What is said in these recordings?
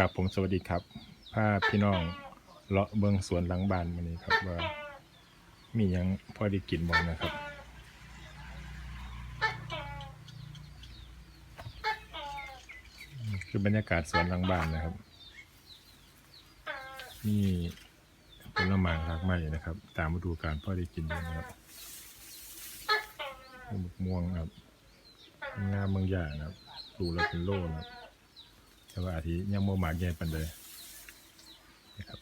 ครับผมสวัสดีครับพาพี่น้องเลาะเบิงสวนหลังบ้านวันนี้ครับว่า มียังพอได้กินบ้างนะครับ คือบรรยากาศสวนหลังบ้านนะครับ นี่ผลไม้รากไม้นะครับ ตามฤดูกาลพอได้กินด้วยนะครับมะม่วงครับงามเมืองย่านะครับดูแล้วเป็นโลนะครับ แต่ว่าอาทิยังโมหมากใหญ่ปันเลยนะครับ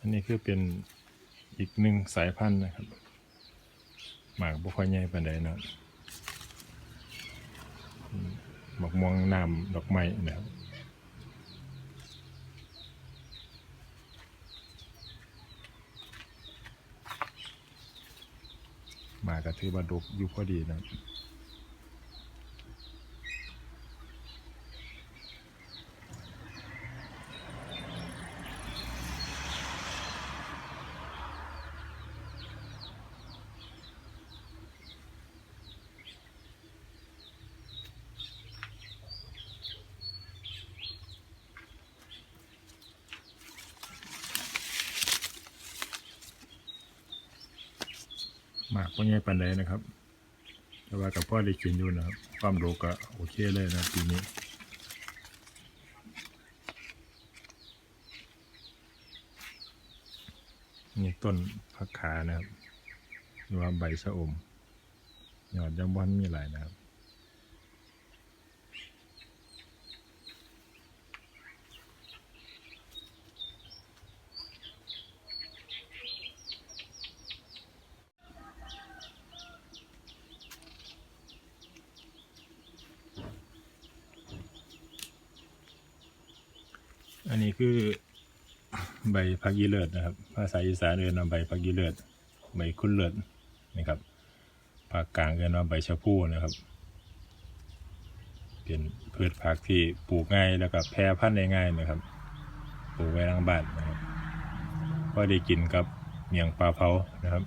อันนี้คือเป็นอีกหนึ่งสายพันธุ์นะครับ หมากบุค่อยใหญ่ปันใดเนาะ ดอกม่วงน้ำดอกไม้นะครับมากระถือว่าดกอยู่พอดีนะครับ มากพวกนี้ปันใดนะครับ แต่ว่ากับพ่อได้กินอยู่นะครับ ความดกก็โอเคเลยนะปีนี้นี่ต้นผักขานะครับหรือว่าใบสะอมยอดยังบอนมีหลายนะครับ นนี้คือใบพักยีเลิศนะครับ ภาษาอีสานเรียกว่าใบพักยีเลิศใบคุ้นเลิศนะครับภาคกลางเรียกว่าใบชะพูนะครับ เป็นพืชผักที่ปลูกง่ายแล้วก็แพร่พันธุ์ได้ง่ายนะครับ ปลูกไว้หลังบ้านนะครับก็ได้กินกับเมียงปลาเผานะครับ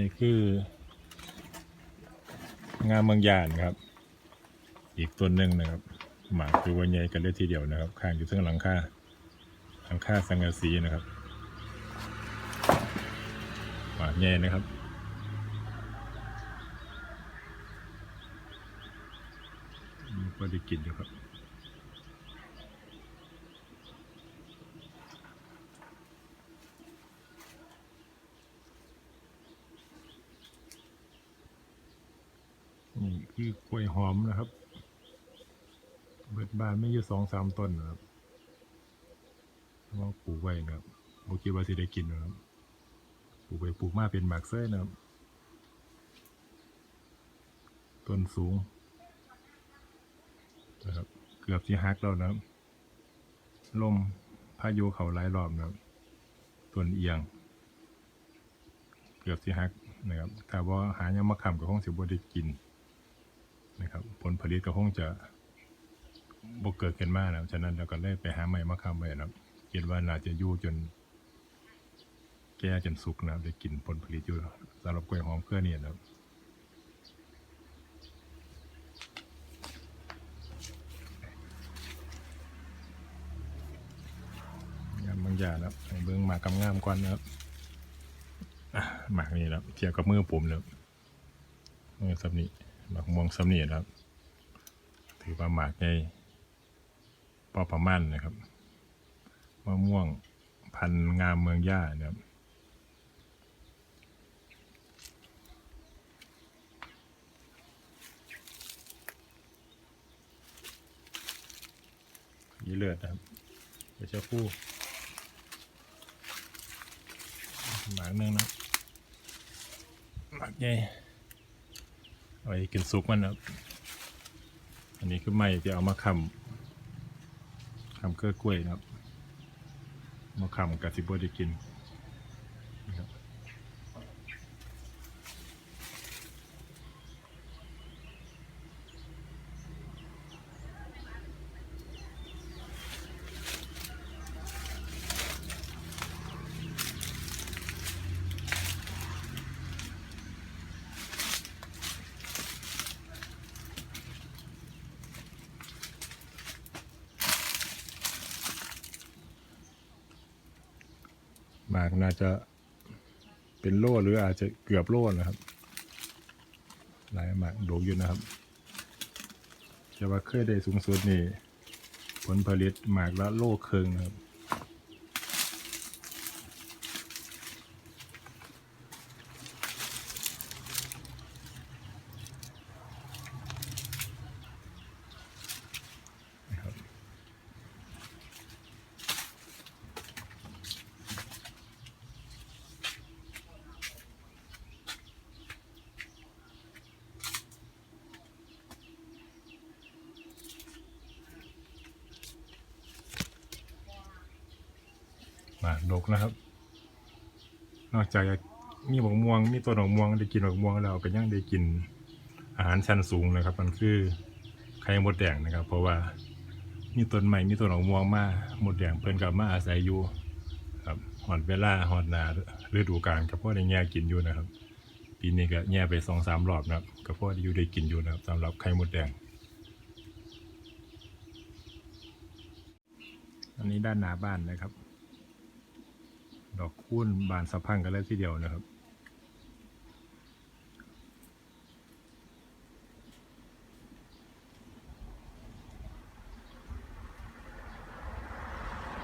นนี้คือ งามเมืองยานครับ อีกต้นหนึ่งนะครับ หมากคือวันใหญ่กันเลยทีเดียวนะครับข้างอยู่ทั้งหลังคาหลังคาสังกะสีนะครับหมากใหญ่นะครับอืมก็ได้กินอยู่ครับ นี่คือ กล้วยหอมนะครับ เบิดบานไม่อยู่สองสามต้นนะครับว่าปลูกไว้นะครับโอคิดว่าสิได้กินนะครับปลูกไปปลูกมาเป็นหมากเส้นะครับ ต้นสูงนะครับเกือบที่ฮักแล้วนะครับลมพายุเขาหลายรอบนะครับต้นเอียง เกือบที่ฮักนะครับถ้าว่าหายังมาคำก็คงสิบ่ได้กิน นะครับ ผลผลิตก็คงจะบกเกิดขึ้นมากนะครับฉะนั้นเราก็เลยไปหาใหม่มาคำไว้นะครับคิดว่าน่าจะยู่จน แก่จนสุกนะได้กินผลผลิตอยู่สำหรับกล้วยหอมเครือเนี่ยนะครับามบางอย่างนะครับให้เบิ้งหมากกำงามก่อนนะครับหมากนี่นะเทียบกับมือผมนะครับมือสับนี้ หมากม่วงสำเนียนะครับ ถือว่าหมากในปอประมันนะครับมะม่วงพันงามเมืองย่านะครับยี่เลือดนะครับเดี๋ยวจะคู่หมากนึงนะหมากใหญ่ ไว้กินซุปมันนะครับอันนี้คือไม้ที่เอามาคำคำเกลือกล้วยนะครับมาคำกับสิบได้กิน หมากน่าจะเป็นโล่หรืออาจจะเกือบโล่นะครับหลายหมากโดกอยู่นะครับแต่ว่าเคยได้สูงสุดนี่ผลผลิตหมากละโลครึ่งนะครับนะครับ มาดกนะครับ นอกจากมีหมกม่วง มีตัวหนกม่วงได้กินหมกม่วงแล้วก็ยังได้กินอาหารชั้นสูงนะครับ มันคือไข่มดแดงนะครับ เพราะว่ามีต้นใหม่มีตัวหนกม่วงมาหมดแดงเพิ่นกับมาอาศัยอยู่ครับหอดเวลาหอดนาฤดูกาลกับพ่อได้แง่กินอยู่นะครับ ปีนี้ก็แง่ไปสองสามรอบนะครับกับพ่อได้อยู่ได้กินอยู่นะครับสำหรับไข่มดแดง อันนี้ด้านหน้าบ้านนะครับ ดอกคูณบานสะพังกันแล้วทีเดียวนะครับ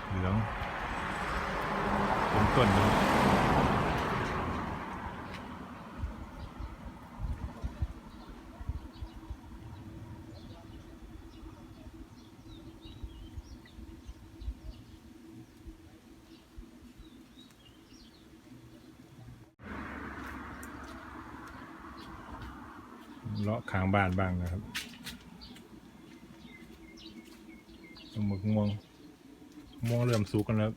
เหลืองเป็นต้นนะครับ เลาะขางบ้านบ้างนะครับหมึกม่วงม่วงเริ่มสุกกันแล้ว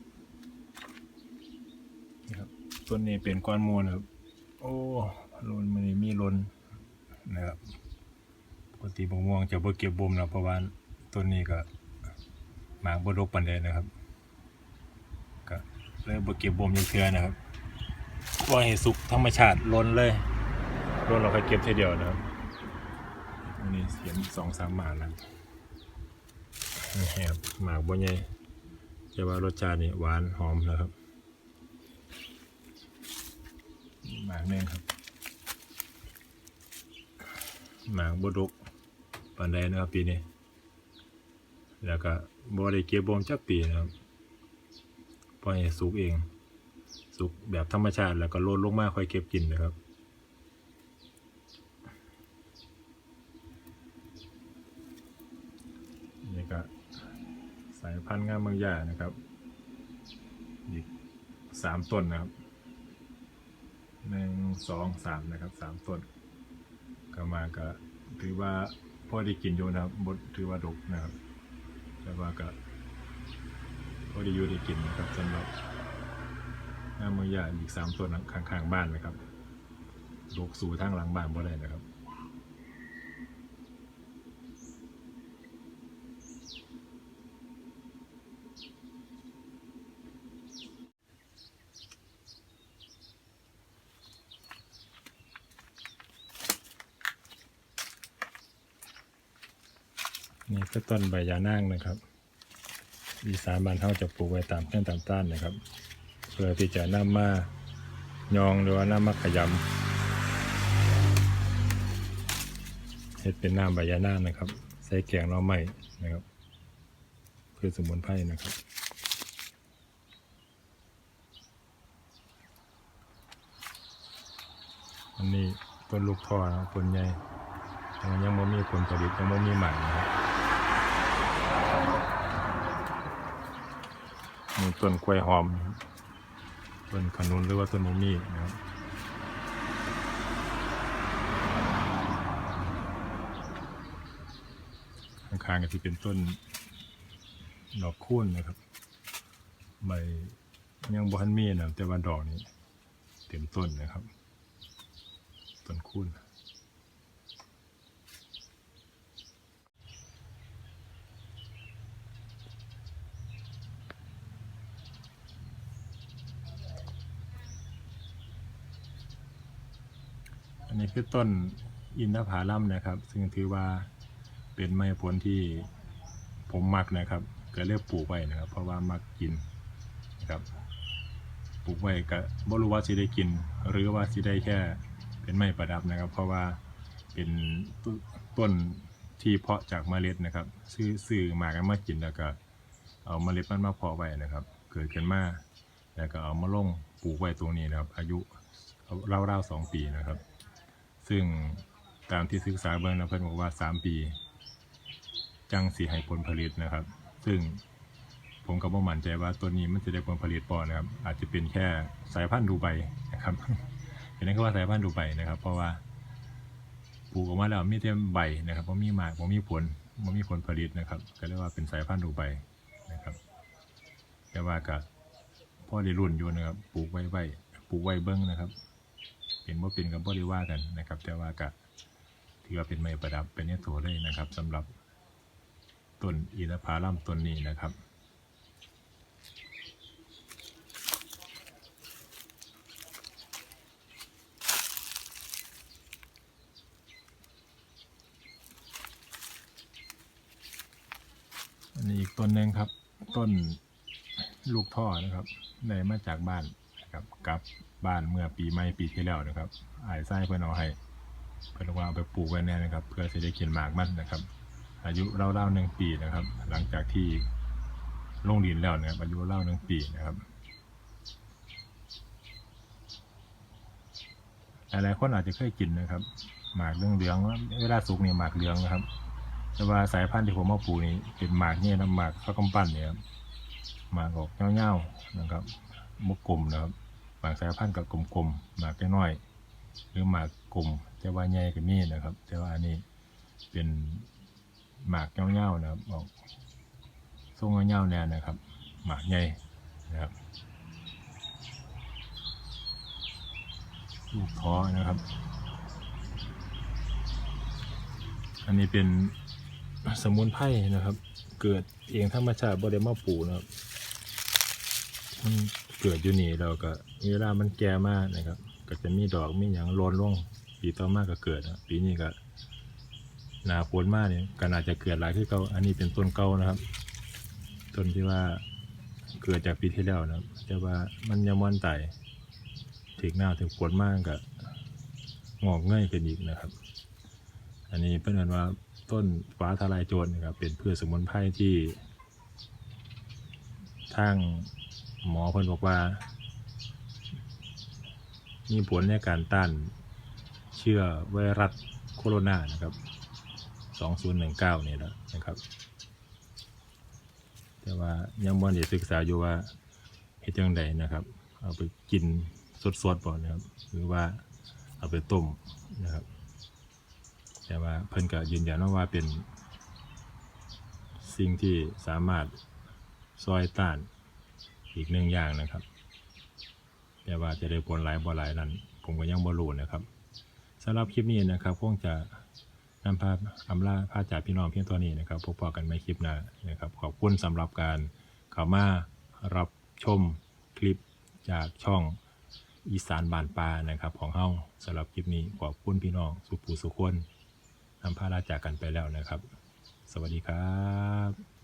นะครับต้นนี้เป็นก้อนมูลนะครับ โอ้ลนมันนี่มีลนนะครับปกติมะม่วงจะบ่เก็บบ่มแล้วเพราะว่าต้นนี้ก็หมากบดกปานใดนะครับก็เลยบ่เก็บบ่มยังเทื่อนะครับว่าให้สุกธรรมชาติล้นเลยล้นเราค่เก็บทีเดียวนะครับ อันนี้เสียนสองสามหมากแล้วนี่ครับหมากบ่ใหญ่แต่ว่ารสชาตินี่หวานหอมนะครับหมากเน่นครับหมากบดกปานใดนะครับปีนี้แล้วก็บ่ได้เก็บบ่มจักปีนะครับปล่อยให้สุกเอง สุกแบบธรรมชาติแล้วก็โลดลงมาค่อยเก็บกินนะครับ นี่ก็ สายพันธุ์งามบางอย่างนะครับ อีกสามต้นนะครับหนึ่งสองสามนะครับสามต้นก็มาก็ถือว่าพอได้กินอยู่นะครับบดถือว่าดกนะครับ แต่ว่าก็พอได้อยู่ได้กินนะครับสำหรับงามบางอย่างอีกสามต้นข้างๆบ้านนะครับดกสู่ทางหลังบ้านบ่ได้นะครับ นี่ก็ต้นใบยานางนะครับ อีสานบ้านเฮาจะปลูกไว้ตามเส้นตามต้านนะครับ เพื่อที่จะนำมายองหรือว่านำมาขยำเฮ็ดเป็นน้ำใบยานางนะครับ ใส่แกงหน่อไม้นะครับคือสมุนไพรนะครับอันนี้ต้นลูกท่อนะครับต้นใหญ่แต่ยังไม่มีผลผลิตยังไม่มีหมากนะครับ มีต้นกล้วยหอม ต้นขนุนหรือว่าต้นมะมี่นะครับข้างๆก็ที่เป็นต้นดอกคูณนะครับใบยังบทันมีนะแต่ว่าดอกนี้เต็มต้นนะครับ ต้นคูณ อันนี้คือต้นอินทผลัมนะครับ ซึ่งถือว่าเป็นไม้ผลที่ผมมักนะครับ ก็เลือกปลูกไว้นะครับ เพราะว่ามักกินนะครับปลูกไว้ก็บ่รู้ว่าสิได้กิน หรือว่าสิได้แค่เป็นไม้ประดับนะครับ เพราะว่าเป็นต้นต้นที่เพาะจากเมล็ดนะครับ ซื้อซื้อมากันมากินแล้วก็ เอาเมล็ดมันมาเพาะไว้นะครับ เกิดขึ้นมาแล้วก็เอามาลงปลูกไว้ตรงนี้นะครับ อายุราวๆสองปีนะครับ ซึ่งตามที่ศึกษาเบื้องนะเพื่อนบอกว่าสามปี จังสีให้ผลผลิตนะครับ ซึ่งผมก็บ่มั่นใจว่าตัวนี้มันจะได้ผลผลิตปอนะครับ อาจจะเป็นแค่สายพันธุ์ดูไบนะครับเห็นไหมก็ว่าสายพันธุ์ดูไบนะครับ เพราะว่าปลูกออกมาแล้วมีแต่ใบนะครับบ่มีหมากบ่มีผลบ่มีผลผลิตนะครับ ก็เรียกว่าเป็นสายพันธุ์ดูไบนะครับ แต่ว่าก็พ่อได้รุ่นอยู่นะครับ ปลูกไว้ไว้ปลูกไว้เบิ้งนะครับ เป็นว่าเป็นกับบ่ได้ว่ากันนะครับ แต่ว่าก็ถือว่าเป็นไม้ประดับเป็นเนื้อตัวเลยนะครับสำหรับต้นอินทผลัมต้นนี้นะครับอันนี้อีกต้นหนึ่งครับ ต้นลูกท่อนะครับได้มาจากบ้าน ครับกลับบ้านเมื่อปีใหม่ปีที่แล้วนะครับอายไส้เพื่อนเอาให้เพื่อนว่าเอาไปปลูกไว้แน่นะครับ เพื่อจะได้กินหมากมันนะครับ อายุเล่าๆหนึ่งปีนะครับ หลังจากที่ลงดินแล้วนะครับอายุเล่าหนึ่งปีนะครับหลายๆคนอาจจะเคยกินนะครับ หมากเรื่องเหลืองเวลาสุกเนี่ยหมากเหลืองนะครับ แต่ว่าสายพันธุ์ที่ผมมาปลูกนี่เป็นหมากเนี่ยนะหมากข้าวกำปั้นเนี่ยครับหมากออกเงาๆนะครับ มุกกลมนะครับบางสายพันธุ์กับกลมๆหมากน้อยหรือหมากกลมแต่ว่าใหญ่ก็มีนะครับ แต่ว่าอันนี้เป็นหมากเงาๆนะครับออกทรงเงาๆแน่นะครับ หมากใหญ่นะครับลูกท้อนะครับ อันนี้เป็นสมุนไพรนะครับ เกิดเองธรรมชาติบ่ได้มาปูนะครับมัน เกิดอยู่นี่เราก็เวลามันแก่มากนะครับ ก็จะมีดอกมีอย่างโลนลงปีต่อมาก็เกิดนะปีนี้ก็หนาฝนมากเนี่ยก็น่าจะเกิดหลายที่เก่าอันนี้เป็นต้นเก่านะครับ ต้นที่ว่าเกิดจากปีที่แล้วนะครับ แต่ว่ามันยังมันไต่ถึงหน้าถึงฝนมากก็งอกเง่ายขึ้นอีกนะครับ อันนี้เพื่อนว่าต้นฟ้าทลายโจรนะครับเป็นพืชสมุนไพรที่ทาง หมอเพิ่นบอกว่า มีผลในการต้านเชื้อไวรัสโคโรนานะครับ 2019นี่แหละนะครับ แต่ว่ายังบ่ได้ศึกษาอยู่ว่าเฮ็ดจังใดนะครับ เอาไปกินสดๆบ่นะครับ หรือว่าเอาไปต้มนะครับ แต่ว่าเพิ่นก็ยืนยันว่าเป็นสิ่งที่สามารถซอยต้าน อีกหนึ่งอย่างนะครับ แต่ว่าจะได้ผลหลายบ่หลายนั้น ผมก็ยังบ่รู้นะครับสำหรับคลิปนี้นะครับคงจะนำภาพอำลาพาจากพี่น้องเพียงตัวนี้นะครับพบกันไม่คลิปหน้านะครับ ขอบคุณสำหรับการเข้ามารับชมคลิปจากช่องอีสานบานปลานะครับ ของเฮาสำหรับคลิปนี้ขอบคุณพี่น้องสุภูสุขคนนำพาลาจากกันไปแล้วนะครับ สวัสดีครับ